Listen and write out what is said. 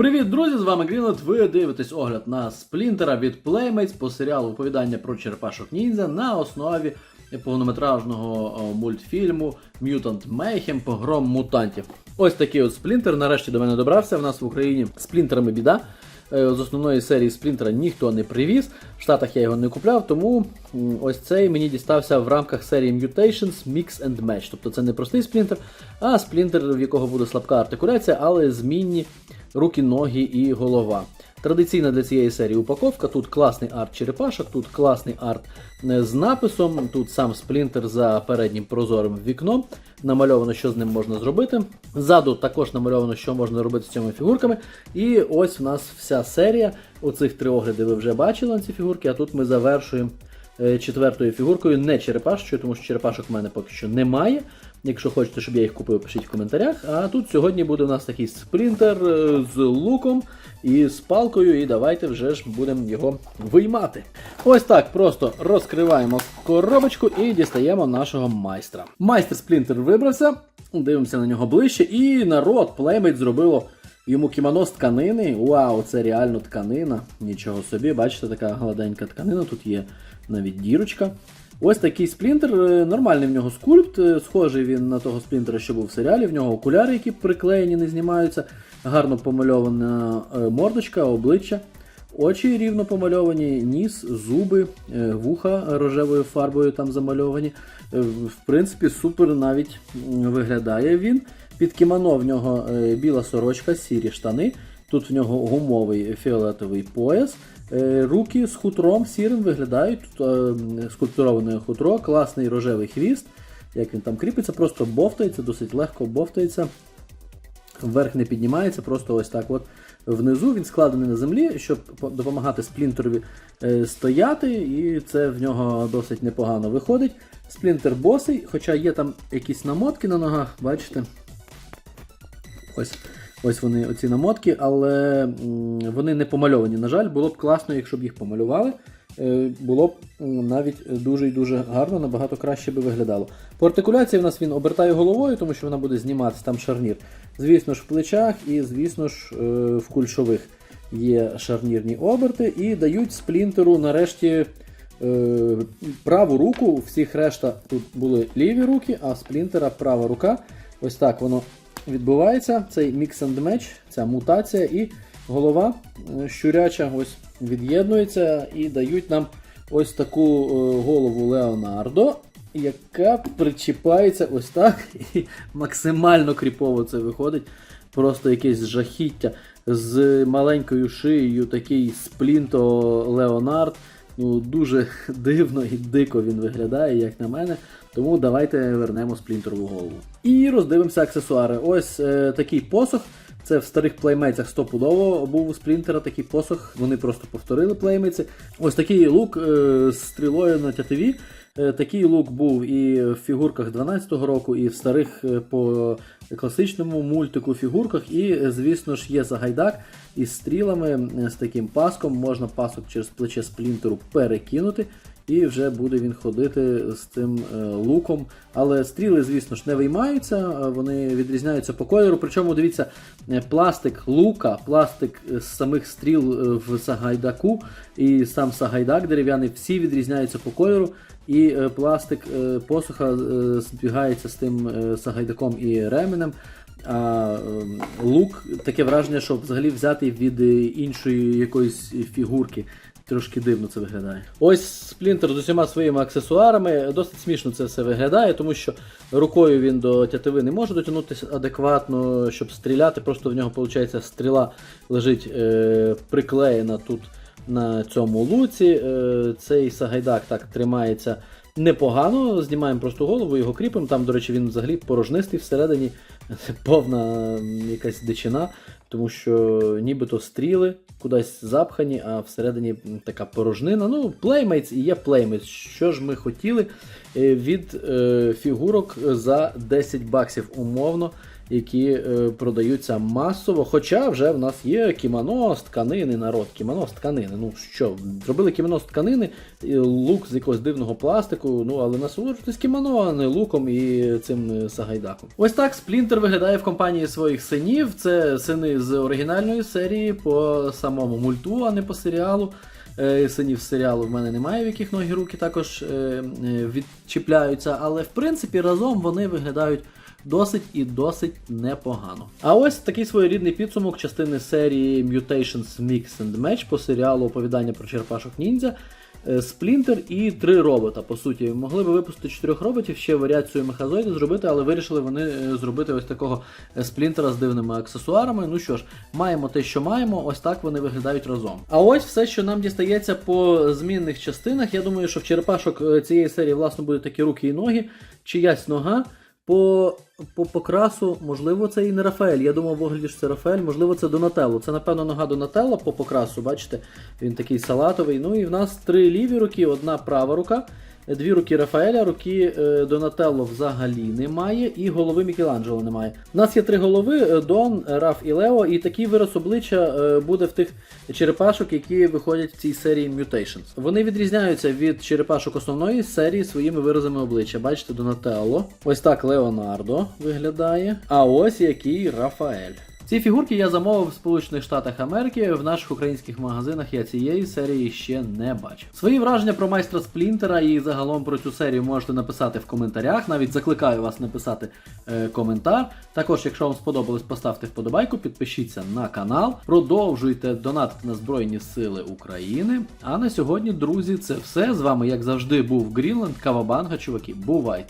Привіт, друзі! З вами Грінет. Ви дивитесь огляд на сплінтера від Playmates по серіалу оповідання про черепашок ніндзя на основі повнометражного мультфільму Mutant Mayhem Погром мутантів. Ось такий от сплінтер. Нарешті до мене добрався. В нас в Україні сплінтерами біда. Е, З основної серії сплінтера ніхто не привіз. В Штатах я його не купляв, тому ось цей мені дістався в рамках серії Mutations Mix and Match. Тобто це не простий сплінтер, а сплінтер, в якого буде слабка артикуляція, але змінні руки, ноги і голова. Традиційна для цієї серії упаковка. Тут класний арт черепашок, тут класний арт е, з написом, тут сам сплінтер за переднім прозорим вікном. Намальовано, що з ним можна зробити. Ззаду також намальовано, що можна робити з цими фігурками. І ось у нас вся серія. Оцих три огляди ви вже бачили на ці фігурки, а тут ми завершуємо е, четвертою фігуркою, не черепашкою, тому що черепашок в мене поки що немає. Якщо хочете, щоб я їх купив, пишіть в коментарях. А тут сьогодні буде у нас такий сплінтер е, з луком і з палкою, і давайте вже ж будемо його виймати. Ось так, просто розкриваємо коробочку і дістаємо нашого майстра. Майстер сплінтер вибрався, дивимося на нього ближче, і народ Playmate зробило йому кімоно з тканини. Вау, це реально тканина. Нічого собі, бачите, така гладенька тканина, тут є навіть дірочка. Ось такий сплінтер, е, нормальний в нього скульпт, е, схожий він на того сплінтера, що був в серіалі. В нього окуляри, які приклеєні, не знімаються. Гарно помальована е, мордочка, обличчя, очі рівно помальовані, ніс, зуби, вуха рожевою фарбою там замальовані. В принципі, супер навіть виглядає він. Під кімоно в нього біла сорочка, сірі штани. Тут в нього гумовий фіолетовий пояс. Е, Руки з хутром сірим виглядають. Тут е, скульптуроване хутро, класний рожевий хвіст. Як він там кріпиться, просто бовтається, досить легко бовтається. Вверх не піднімається, просто ось так от внизу він складений на землі, щоб допомагати сплінтерові е, стояти, і це в нього досить непогано виходить. Сплінтер босий, хоча є там якісь намотки на ногах, бачите? Ось, ось вони, оці намотки, але вони не помальовані. На жаль, було б класно, якщо б їх помалювали. Е, Було б навіть дуже і дуже гарно, набагато краще би виглядало. По артикуляції в нас він обертає головою, тому що вона буде зніматися там шарнір. Звісно ж, в плечах і, звісно ж, е, в кульшових є шарнірні оберти і дають сплінтеру нарешті е, праву руку. Всіх решта тут були ліві руки, а сплінтера права рука. Ось так воно відбувається. Цей mix and match, ця мутація, і голова е, щуряча ось від'єднується і дають нам ось таку е, голову Леонардо, яка причіпається ось так і максимально кріпово це виходить. Просто якесь жахіття з маленькою шиєю, такий сплінто Леонард. Ну, дуже дивно і дико він виглядає, як на мене. Тому давайте вернемо сплінтерову голову. І роздивимося аксесуари. Ось е, такий посох. Це в старих плеймейтсах стопудово був у сплінтера такий посох. Вони просто повторили плеймейці. Ось такий лук е, з стрілою на тятиві. Е, Такий лук був і в фігурках 12-го року, і в старих е, по класичному мультику фігурках. І, звісно ж, є загайдак із стрілами, з таким паском. Можна пасок через плече сплінтеру перекинути, і вже буде він ходити з цим е, луком. Але стріли, звісно ж, не виймаються, вони відрізняються по кольору. Причому дивіться, е, пластик лука, пластик з самих стріл е, в Сагайдаку і сам Сагайдак дерев'яний, всі відрізняються по кольору. І пластик посуха збігається з тим Сагайдаком і ременем. А ем, лук таке враження, що взагалі взятий від іншої якоїсь фігурки. Трошки дивно це виглядає. Ось сплінтер з усіма своїми аксесуарами. Досить смішно це все виглядає, тому що рукою він до тятиви не може дотягнутися адекватно, щоб стріляти. Просто в нього, виходить, стріла лежить е, приклеєна тут на цьому луці. Е, цей сагайдак так тримається непогано. Знімаємо просто голову, його кріпимо. Там, до речі, він взагалі порожнистий всередині, повна якась дичина, тому що нібито стріли кудись запхані, а всередині така порожнина. Ну, Playmates і є Playmates. Що ж ми хотіли е, від е, фігурок за 10 баксів умовно. Які е, продаються масово. Хоча вже в нас є кімоно з тканини, народ, кімоно з тканини. Ну що, зробили кімоно з тканини, лук з якогось дивного пластику, ну але насолоджуйтесь кімоно, а не луком і цим е, сагайдаком. Ось так Сплінтер виглядає в компанії своїх синів. Це сини з оригінальної серії по самому мульту, а не по серіалу. Е, Синів серіалу в мене немає, в яких ноги руки також відчіпляються, але в принципі разом вони виглядають досить і досить непогано. А ось такий своєрідний підсумок частини серії Mutations Mix and Match по серіалу оповідання про черепашок ніндзя. Е, Сплінтер і три робота. По суті, могли би випустити чотирьох роботів, ще варіацію мехазоїду зробити, але вирішили вони е, зробити ось такого е, сплінтера з дивними аксесуарами. Ну що ж, маємо те, що маємо, ось так вони виглядають разом. А ось все, що нам дістається по змінних частинах. Я думаю, що в черепашок цієї серії, власне, будуть такі руки і ноги, чиясь нога. По, по покрасу, можливо, це і не Рафаель. Я думав, вигляді, що це Рафаель, можливо, це Донателло. Це, напевно, нога Донателло по покрасу, бачите, він такий салатовий. Ну і в нас три ліві руки, одна права рука, дві руки Рафаеля, руки е, Донателло взагалі немає, і голови Мікеланджело немає. У нас є три голови: е, Дон, Раф і Лео, і такий вираз обличчя е, буде в тих черепашок, які виходять в цій серії Mutations. Вони відрізняються від черепашок основної серії своїми виразами обличчя. Бачите, Донателло. Ось так Леонардо виглядає. А ось який Рафаель. Ці фігурки я замовив в Сполучених Штатах Америки. В наших українських магазинах я цієї серії ще не бачив. Свої враження про майстра Сплінтера і загалом про цю серію можете написати в коментарях. Навіть закликаю вас написати е, коментар. Також, якщо вам сподобалось, поставте вподобайку, підпишіться на канал, продовжуйте донатити на Збройні Сили України. А на сьогодні, друзі, це все. З вами, як завжди, був Грінленд, Кавабанга, чуваки. Бувайте!